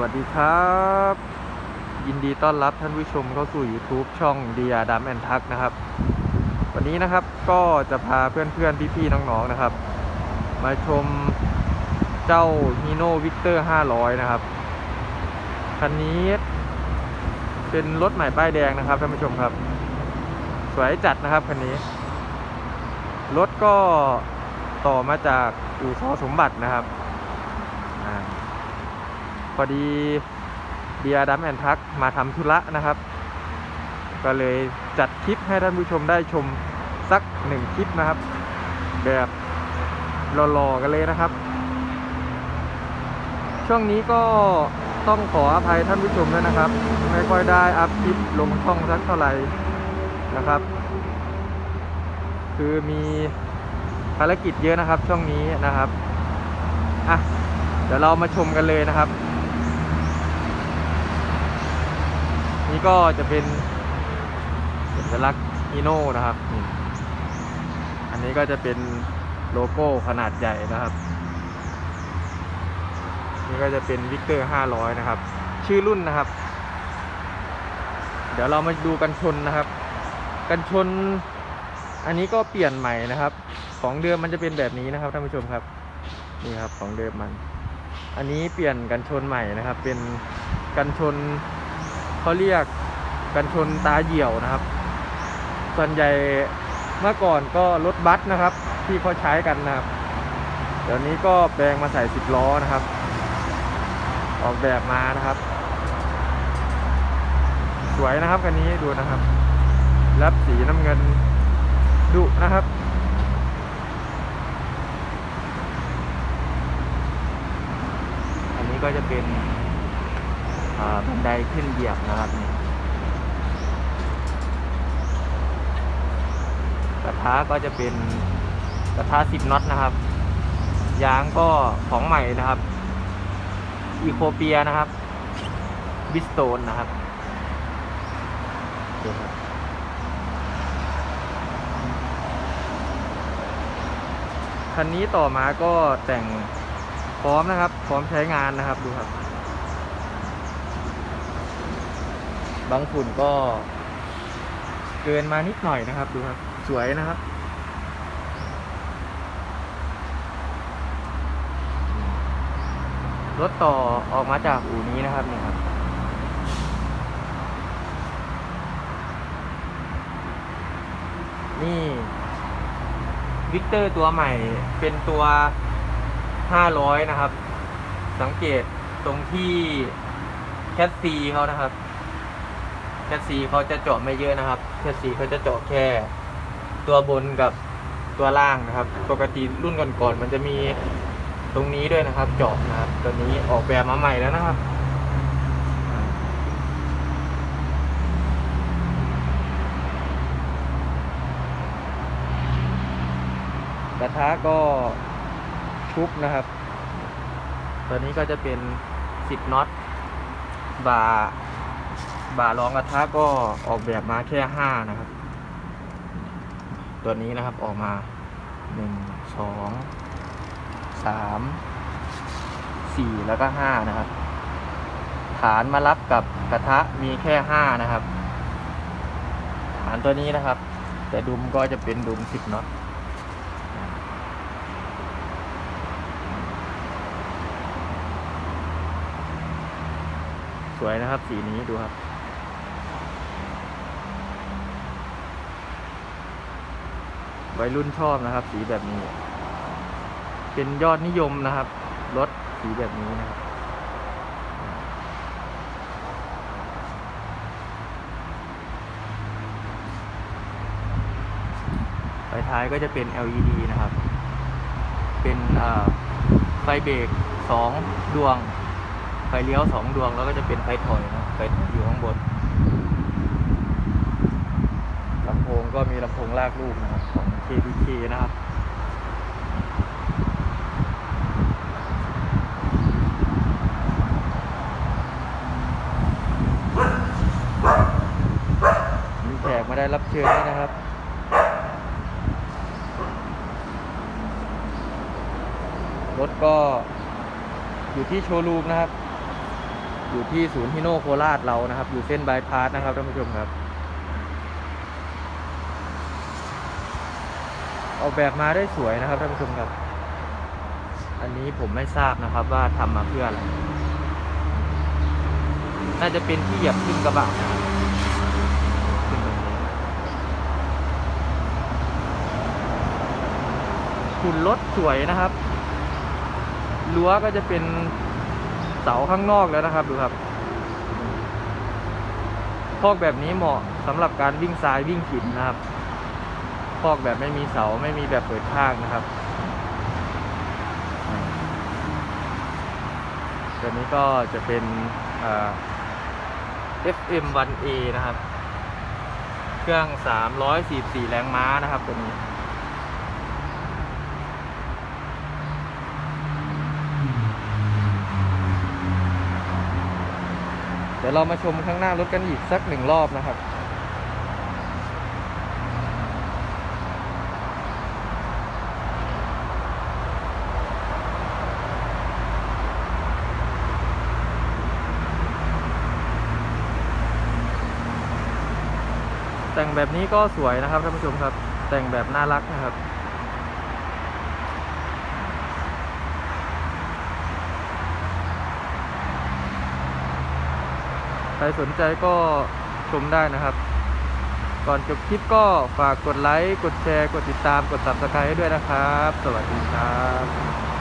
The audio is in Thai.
วัสดีครับ ยินดีต้อนรับท่านผู้ชมเข้าสู่ YouTube ช่องดียาดัมแอนทักนะครับ วันนี้นะครับก็จะพาเพื่อนๆ พี่ๆ น้องๆ นะครับ มาชมเจ้าฮีโน่วิกเตอร์500 นะครับ คันนี้เป็นรถใหม่ป้ายแดงนะครับท่านผู้ชมครับ สวยจัดนะครับคันนี้ รถก็ต่อมาจากอู่ซอสมบัตินะครับ พอดีเบียร์ดัมแอนทักมาทำธุระนะครับ ก็เลยจัดคลิปให้ท่านผู้ชมได้ชมสักหนึ่งคลิปนะครับ แบบหล่อๆกันเลยนะครับ ช่วงนี้ก็ต้องขออภัยท่านผู้ชมด้วยนะครับ ไม่ค่อยได้อัพคลิปลงช่องสักเท่าไหร่นะครับ คือมีภารกิจเยอะนะครับช่วงนี้นะครับอะเดี๋ยวเรามาชมกันเลยนะครับ นี่ก็จะเป็นสัญลักษณ์ฮีโน่นะครับ อันนี้ก็จะเป็นโลโก้ขนาดใหญ่นะครับ นี่ก็จะเป็นวิกเตอร์500 นะครับ ชื่อรุ่นนะครับ เดี๋ยวเรามาดูกันชนนะครับ กันชน อันนี้ก็เปลี่ยนใหม่นะครับ ของเดิมมันจะเป็นแบบนี้นะครับท่านผู้ชมครับนี่ครับของเดิมมัน อันนี้เปลี่ยนกันชนใหม่นะครับ เป็นกันชน เขาเรียกกันชนตาเหี่ยวนะครับ ส่วนใหญ่เมื่อก่อนก็รถบัสนะครับ ที่เขาใช้กันนะครับ เดี๋ยวนี้ก็แปลงมาใส่สิบล้อนะครับ ออกแบบมานะครับ สวยนะครับคันนี้ดูนะครับ รับสีน้ำเงินดุนะครับอันนี้ก็จะเป็น บันไดขึ้นเหยียบนะครับนี่กระทะก็จะเป็นกระทะสิบน็อตนะครับ ยางก็ของใหม่นะครับอีโคเปียนะครับบิสโตนนะครับดูครับคันนี้ต่อมาก็แต่งพร้อมนะครับ พร้อมใช้งานนะครับดูครับ บางฝุ่นก็ เกินมานิดหน่อยนะครับดูครับ สวยนะครับ รถต่อออกมาจากอู่นี้นะครับนี่ครับนี่วิกเตอร์ตัวใหม่เป็นตัว 500 นะครับ สังเกตตรงที่แคสซีเขานะครับ แคสซีเขาจะเจาะไม่เยอะนะครับแคสซีเขาจะเจาะแค่ ตัวบนกับตัวล่างนะครับ ปกติรุ่นก่อนๆมันจะมีตรงนี้ด้วยนะครับ เจาะนะครับตัวนี้ออกแบบมาใหม่แล้วนะครับกระทะก็ชุบนะครับ ตัวนี้ก็จะเป็นสิบน็อตบ่า บ่ารองกระทะก็ออกแบบมาแค่ห้านะครับ ตัวนี้นะครับออกมาหนึ่งสองสามสี่แล้วก็ห้านะครับ ฐานมารับกับกระทะมีแค่ห้านะครับ ฐานตัวนี้นะครับ แต่ดุมก็จะเป็นดุมสิบน็อตสวยนะครับ สีนี้ดูครับ วัยรุ่นชอบนะครับ สีแบบนี้ เป็นยอดนิยมนะครับ รถสีแบบนี้นะครับไฟท้ายก็จะเป็น LED นะครับ เป็นไฟเบรกสองดวง ไฟเลี้ยวสองดวง แล้วก็จะเป็นไฟถอยนะ ไฟถอยอยู่ข้างบนลำโพงก็มี ลำโพงลากลูกนะครับของ KDK นะครับมีแขกมาได้รับเชิญด้วยนะครับรถก็อยู่ที่โชว์รูมนะครับ อยู่ที่ศูนย์ฮิโนโคราชเรานะครับ อยู่เส้นบายพาสนะครับท่านผู้ชมครับ ออกแบบมาได้สวยนะครับท่านผู้ชมครับ อันนี้ผมไม่ทราบนะครับว่าทำมาเพื่ออะไร น่าจะเป็นที่เหยียบขึ้นกระบะนะครับขึ้นตรงนี้หุ่นรถสวยนะครับ รั้วก็จะเป็นเสาข้างนอกแล้วนะครับดูครับพอกแบบนี้เหมาะสำหรับการวิ่งซ้ายวิ่งขินนะครับ พอกแบบไม่มีเสาไม่มีแบบเปิดข้างนะครับ ตัวนี้ก็จะเป็น FM 1A นะครับ เครื่อง 344 แรงม้านะครับตัวนี้เดี๋ยวเรามาชมข้างหน้ารถกันอีกสักหนึ่งรอบนะครับ แต่งแบบนี้ก็สวยนะครับท่านผู้ชมครับ แต่งแบบน่ารักนะครับ ใครสนใจก็ชมได้นะครับ ก่อนจบคลิปก็ฝากกดไลค์ กดแชร์ กดติดตาม กด subscribe ด้วยนะครับ สวัสดีครับ